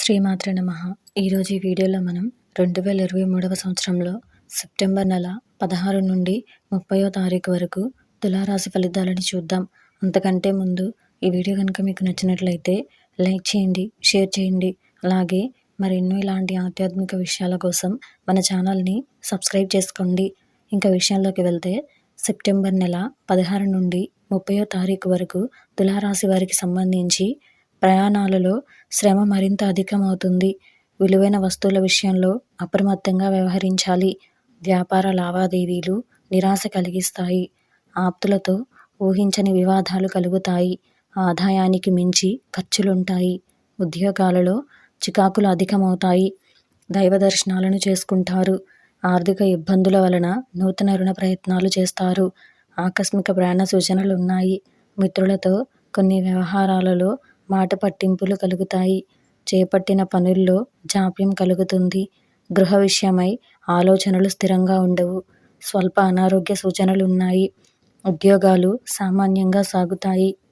శ్రీమాత్రే నమ. ఈరోజు ఈ వీడియోలో మనం రెండు వేల ఇరవై మూడవ సంవత్సరంలో సెప్టెంబర్ నెల పదహారు నుండి ముప్పయో తారీఖు వరకు తులారాశి ఫలితాలను చూద్దాం. అంతకంటే ముందు ఈ వీడియో కనుక మీకు నచ్చినట్లయితే లైక్ చేయండి షేర్ చేయండి. అలాగే మరెన్నో ఇలాంటి ఆధ్యాత్మిక విషయాల కోసం మన ఛానల్ని సబ్స్క్రైబ్ చేసుకోండి. ఇంకా విషయంలోకి వెళ్తే సెప్టెంబర్ నెల పదహారు నుండి ముప్పయో తారీఖు వరకు తులారాశి వారికి సంబంధించి ప్రయాణాలలో శ్రమ మరింత అధికమవుతుంది. విలువైన వస్తువుల విషయంలో అప్రమత్తంగా వ్యవహరించాలి. వ్యాపార లావాదేవీలు నిరాశ కలిగిస్తాయి. ఆప్తులతో ఊహించని వివాదాలు కలుగుతాయి. ఆదాయానికి మించి ఖర్చులుంటాయి. ఉద్యోగాలలో చికాకులు అధికమవుతాయి. దైవ దర్శనాలను చేసుకుంటారు. ఆర్థిక ఇబ్బందుల వలన నూతన రుణ ప్రయత్నాలు చేస్తారు. ఆకస్మిక ప్రయాణ సూచనలు ఉన్నాయి మిత్రులతో కొన్ని వ్యవహారాలలో మాట పట్టింపులు కలుగుతాయి. చేపట్టిన పనుల్లో జాప్యం కలుగుతుంది. గృహ విషయమై ఆలోచనలు స్థిరంగా ఉండవు. స్వల్ప అనారోగ్య సూచనలు ఉన్నాయి ఉద్యోగాలు సామాన్యంగా సాగుతాయి.